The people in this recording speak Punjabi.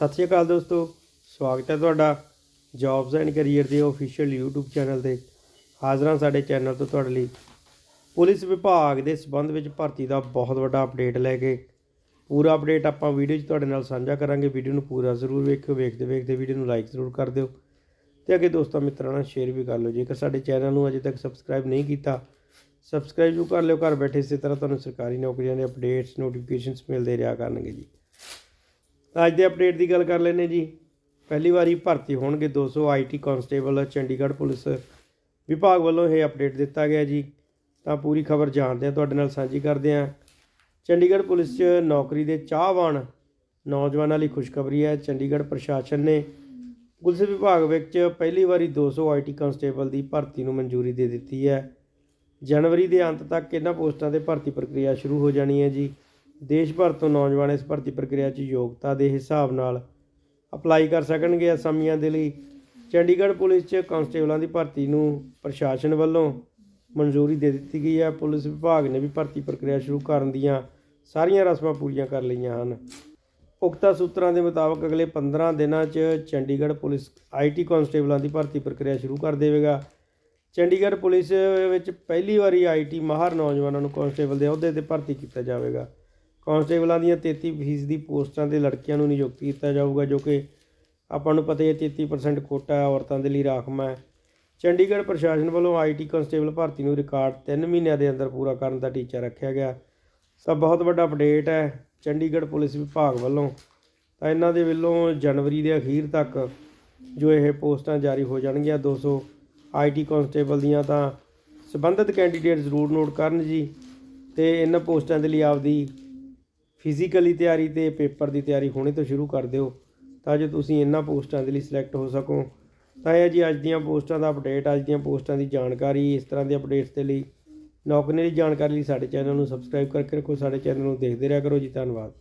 ਸਤਿ ਸ਼੍ਰੀ ਅਕਾਲ ਦੋਸਤੋ, ਸਵਾਗਤ ਹੈ ਤੁਹਾਡਾ ਜੌਬਸ ਐਂਡ ਕੈਰੀਅਰ ਦੇ ਅਫੀਸ਼ੀਅਲ YouTube ਚੈਨਲ ਤੇ। ਹਾਜ਼ਰਾਂ ਸਾਡੇ ਚੈਨਲ ਤੋਂ ਤੁਹਾਡੇ ਲਈ। ਪੁਲਿਸ ਵਿਭਾਗ ਦੇ ਸਬੰਧ ਵਿੱਚ ਭਰਤੀ ਦਾ ਬਹੁਤ ਵੱਡਾ ਅਪਡੇਟ ਲੈ ਕੇ ਪੂਰਾ ਅਪਡੇਟ ਆਪਾਂ ਵੀਡੀਓ 'ਚ ਤੁਹਾਡੇ ਨਾਲ ਸਾਂਝਾ ਕਰਾਂਗੇ। ਵੀਡੀਓ ਨੂੰ ਪੂਰਾ ਜ਼ਰੂਰ ਵੇਖਿਓ, ਵੇਖਦੇ ਵੇਖਦੇ ਵੀਡੀਓ ਨੂੰ ਲਾਈਕ ਜ਼ਰੂਰ ਕਰ ਦਿਓ। ਤੇ ਅੱਗੇ ਦੋਸਤਾਂ, ਮਿੱਤਰਾਂ ਨਾਲ ਸ਼ੇਅਰ ਵੀ ਕਰ ਲਓ। ਜੇਕਰ ਸਾਡੇ ਚੈਨਲ ਨੂੰ ਅਜੇ ਤੱਕ ਸਬਸਕ੍ਰਾਈਬ ਨਹੀਂ ਕੀਤਾ ਸਬਸਕ੍ਰਾਈਬ ਜ਼ਰੂਰ ਕਰ ਲਿਓ। ਘਰ ਬੈਠੇ ਇਸੇ ਤਰ੍ਹਾਂ ਤੁਹਾਨੂੰ ਸਰਕਾਰੀ ਨੌਕਰੀਆਂ ਦੇ ਅਪਡੇਟਸ ਨੋਟੀਫਿਕੇਸ਼ਨਸ ਮਿਲਦੇ ਰਿਹਾ ਕਰਨਗੇ ਜੀ। ਅੱਜ ਦੇ ਅਪਡੇਟ ਦੀ ਗੱਲ ਕਰ ਲੈਨੇ ਜੀ। ਪਹਿਲੀ ਵਾਰੀ ਭਰਤੀ ਹੋਣਗੇ 200 ਆਈਟੀ ਕਾਂਸਟੇਬਲ ਚੰਡੀਗੜ੍ਹ ਪੁਲਿਸ ਵਿਭਾਗ ਵੱਲੋਂ ਇਹ ਅਪਡੇਟ ਦਿੱਤਾ ਗਿਆ ਜੀ। ਤਾਂ ਪੂਰੀ ਖਬਰ ਜਾਣਦੇ ਆ ਤੁਹਾਡੇ ਨਾਲ ਸਾਂਝੀ ਕਰਦੇ ਆ ਚੰਡੀਗੜ੍ਹ ਪੁਲਿਸ 'ਚ ਨੌਕਰੀ ਦੇ ਚਾਹਵਾਨ ਨੌਜਵਾਨਾਂ ਲਈ ਖੁਸ਼ਖਬਰੀ ਹੈ। ਚੰਡੀਗੜ੍ਹ ਪ੍ਰਸ਼ਾਸਨ ਨੇ ਪੁਲਿਸ ਵਿਭਾਗ ਵਿੱਚ ਪਹਿਲੀ ਵਾਰੀ 200 ਆਈਟੀ ਕਾਂਸਟੇਬਲ ਦੀ ਭਰਤੀ ਨੂੰ ਮਨਜ਼ੂਰੀ ਦੇ ਦਿੱਤੀ ਹੈ। ਜਨਵਰੀ ਦੇ ਅੰਤ ਤੱਕ ਇਹਨਾਂ ਪੋਸਟਾਂ ਤੇ ਭਰਤੀ ਪ੍ਰਕਿਰਿਆ ਸ਼ੁਰੂ ਹੋ ਜਾਣੀ ਹੈ ਜੀ। ਦੇਸ਼ ਭਰ ਤੋਂ ਨੌਜਵਾਨ ਇਸ ਭਰਤੀ ਪ੍ਰਕਿਰਿਆ 'ਚ ਯੋਗਤਾ ਦੇ ਹਿਸਾਬ ਨਾਲ ਅਪਲਾਈ ਕਰ ਸਕਣਗੇ। ਅਸਾਮੀਆਂ ਦੇ ਲਈ ਚੰਡੀਗੜ੍ਹ ਪੁਲਿਸ 'ਚ ਕਾਂਸਟੇਬਲਾਂ ਦੀ ਭਰਤੀ ਨੂੰ ਪ੍ਰਸ਼ਾਸਨ ਵੱਲੋਂ ਮਨਜ਼ੂਰੀ ਦੇ ਦਿੱਤੀ ਗਈ ਹੈ। ਪੁਲਿਸ ਵਿਭਾਗ ਨੇ ਵੀ ਭਰਤੀ ਪ੍ਰਕਿਰਿਆ ਸ਼ੁਰੂ ਕਰਨ ਦੀਆਂ ਸਾਰੀਆਂ ਰਸਮਾਂ ਪੂਰੀਆਂ ਕਰ ਲਈਆਂ ਹਨ। ਉਕਤਾ ਸੂਤਰਾਂ ਦੇ ਮੁਤਾਬਕ ਅਗਲੇ 15 ਦਿਨਾਂ 'ਚ ਚੰਡੀਗੜ੍ਹ ਪੁਲਿਸ ਆਈਟੀ ਕਾਂਸਟੇਬਲਾਂ ਦੀ ਭਰਤੀ ਪ੍ਰਕਿਰਿਆ ਸ਼ੁਰੂ ਕਰ ਦੇਵੇਗਾ। ਚੰਡੀਗੜ੍ਹ ਪੁਲਿਸ ਵਿੱਚ ਪਹਿਲੀ ਵਾਰੀ ਆਈਟੀ ਮਾਹਰ ਨੌਜਵਾਨਾਂ ਨੂੰ ਕਾਂਸਟੇਬਲ ਦੇ ਅਹੁਦੇ ਤੇ ਭਰਤੀ ਕੀਤਾ ਜਾਵੇਗਾ। ਕਾਂਸਟੇਬਲਾਂ ਦੀਆਂ 33% ਦੀ ਪੋਸਟਾਂ ਤੇ ਲੜਕੀਆਂ ਨੂੰ ਨਿਯੁਕਤ ਕੀਤਾ ਜਾਊਗਾ, ਜੋ ਕਿ ਆਪਾਂ ਨੂੰ ਪਤਾ ਹੀ ਹੈ 33% ਕੋਟਾ ਹੈ, ਔਰਤਾਂ ਦੇ ਲਈ ਰਾਖਵਾਂ ਹੈ। ਚੰਡੀਗੜ੍ਹ ਪ੍ਰਸ਼ਾਸਨ ਵੱਲੋਂ ਆਈਟੀ ਕਾਂਸਟੇਬਲ ਭਰਤੀ ਨੂੰ ਰਿਕਾਰਡ 3 ਮਹੀਨਿਆਂ ਦੇ ਅੰਦਰ ਪੂਰਾ ਕਰਨ ਦਾ ਟੀਚਾ ਰੱਖਿਆ ਗਿਆ। ਸਭ ਬਹੁਤ ਵੱਡਾ ਅਪਡੇਟ ਹੈ ਚੰਡੀਗੜ੍ਹ ਪੁਲਿਸ ਵਿਭਾਗ ਵੱਲੋਂ। ਤਾਂ ਇਹਨਾਂ ਦੇ ਵੱਲੋਂ ਜਨਵਰੀ ਦੇ ਅਖੀਰ ਤੱਕ ਜੋ ਇਹ ਪੋਸਟਾਂ ਜਾਰੀ ਹੋ ਜਾਣਗੀਆਂ 200 ਆਈਟੀ ਕਾਂਸਟੇਬਲ ਦੀਆਂ, ਤਾਂ ਸੰਬੰਧਿਤ ਕੈਂਡੀਡੇਟ ਜ਼ਰੂਰ ਨੋਟ ਕਰਨ ਜੀ ਤੇ ਇਹਨਾਂ ਪੋਸਟਾਂ ਦੇ ਲਈ ਆਪਦੀ ਫਿਜ਼ੀਕਲੀ ਤਿਆਰੀ ਤੇ ਪੇਪਰ ਦੀ ਤਿਆਰੀ ਹੁਣੇ ਤੋਂ ਸ਼ੁਰੂ ਕਰ ਦਿਓ, ਤਾਂ ਜੋ ਤੁਸੀਂ ਇਹਨਾਂ ਪੋਸਟਾਂ ਦੇ ਲਈ ਸਿਲੈਕਟ ਹੋ ਸਕੋ। ਤਾਂ ਇਹ ਜੀ ਅੱਜ ਦੀਆਂ ਪੋਸਟਾਂ ਦਾ ਅਪਡੇਟ ਅੱਜ ਦੀਆਂ ਪੋਸਟਾਂ ਦੀ ਜਾਣਕਾਰੀ, ਇਸ ਤਰ੍ਹਾਂ ਦੇ ਅਪਡੇਟਸ ਦੇ ਲਈ। ਨੌਕਰੀ ਦੀ ਜਾਣਕਾਰੀ ਲਈ ਸਾਡੇ ਚੈਨਲ ਨੂੰ ਸਬਸਕ੍ਰਾਈਬ ਕਰਕੇ ਰੱਖੋ, ਸਾਡੇ ਚੈਨਲ ਨੂੰ ਦੇਖਦੇ ਰਿਹਾ ਕਰੋ ਜੀ, ਧੰਨਵਾਦ।